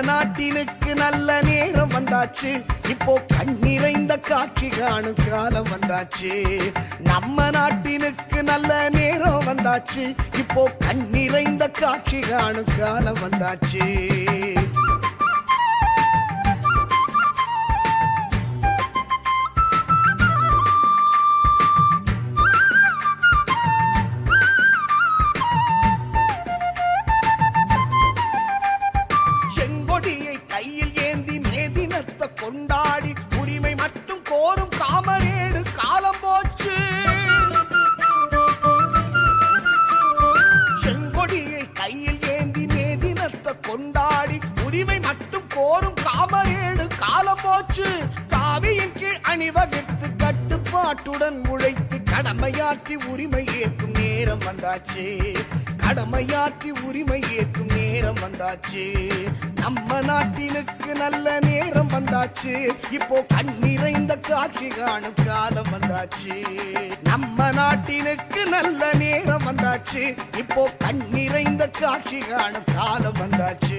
நாட்டினுக்கு நல்ல நேரம் வந்தாச்சு. இப்போ கண்ணிறைந்த காட்சி காணும் காலம் வந்தாச்சு. நம்ம நாட்டினுக்கு நல்ல நேரம் வந்தாச்சு. இப்போ கண்ணிறைந்த காட்சி காணும் காலம் வந்தாச்சு. கையில் ஏந்தி மேதினத்தை கொண்டாடி உரிமை மட்டும் கோரும் காமரேடு காலம் போச்சு காவியின் கீழ் அணிவகுத்து கட்டுப்பாட்டுடன் உழைத்து கடமையாற்றி உரிமை ஏற்கும் நேரம் வந்தாச்சு. கடமையாற்றி உரிமை ஏற்கும் நேரம் வந்தாச்சு. நம்ம நாட்டினுக்கு நல்ல நேரம் வந்தாச்சு. இப்போ கண் நிறைந்த காட்சி காணும் காலம் வந்தாச்சு. நம்ம நாட்டினுக்கு நல்ல நேரம் வந்தாச்சு. இப்போ கண் நிறைந்த காட்சி காணும் காலம் வந்தாச்சு.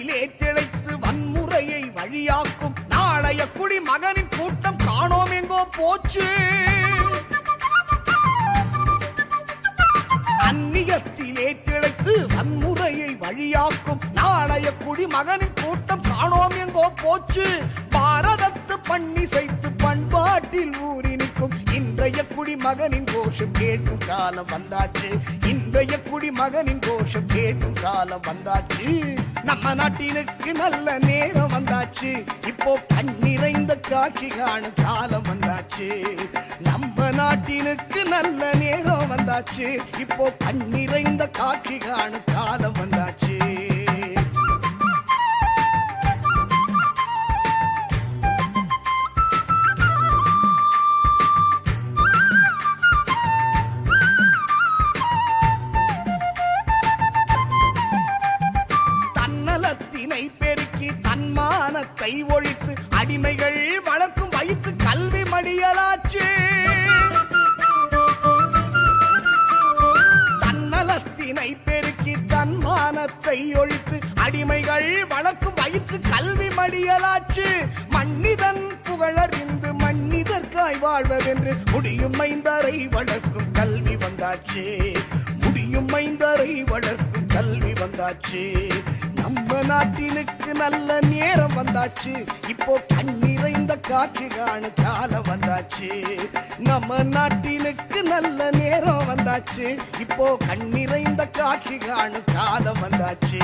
அந்நியத்திலே திளைத்து வன்முறையை வழியாக்கும் நாளைய குடி மகனின் கூட்டம் காணோம் எங்கோ போச்சு. அந்நியத்திலே திளைத்து வன்முறையை வழியாக்கும் நாளைய குடி மகனின் கூட்டம் காணோம் எங்கோ போச்சு. பாரதத்து பண்ணி செய்து பண்பாட்டில் ஊறி நிற்கும் இன்றைய குடிமகனின் கோஷம் கேட்கும் காலம் வந்தாச்சு. இன்றைய குடிமகனின் கோஷம் கேட்கும் காலம் வந்தாச்சு. நம்ம நாட்டினுக்கு நல்ல நேரம் வந்தாச்சு. இப்போ கண்ணிறைந்த காட்சி காணும் காலம் வந்தாச்சு. நம்ம நாட்டினுக்கு நல்ல நேரம் வந்தாச்சு. இப்போ கண்ணிறைந்த காட்சி காணும் காலம் வந்தாச்சு. தன்மானத்தை ஒழித்து அடிமைகள் வளர்க்கும் வயிற்று கல்வி மடியலாச்சு. மன்னிதன் புகழறிந்து மன்னிதற்காய் வாழ்வதென்று முடியும் மைந்தரை வளர்க்கும் கல்வி வந்தாச்சு. முடியும் மைந்தரை வளர்க்கும் கல்வி வந்தாச்சு. நம்ம நாட்டினுக்கு நல்ல நேரம் வந்தாச்சு. இப்போ கண்ணிறைந்த காற்று காணு காலம் வந்தாச்சு. நம்ம நாட்டினுக்கு நல்ல நேரம் வந்தாச்சு. இப்போ கண்ணிறைந்த காட்சி காணும் காலம் வந்தாச்சு.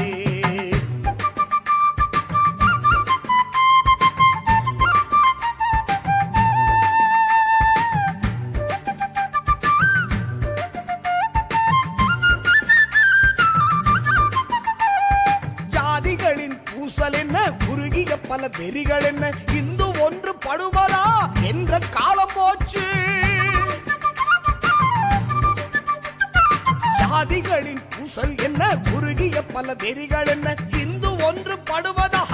ஜாதிகளின் பூசல் என்ன? குறுகிய பல வெறிகள் என்ன? இந்து ஒன்று படுவதா என்ற காலம் போச்சு. ஜாதிகளின் பூசல் என்ன? குறுகிய பல வெறிகள் என்ன? இந்து ஒன்று படுவதாக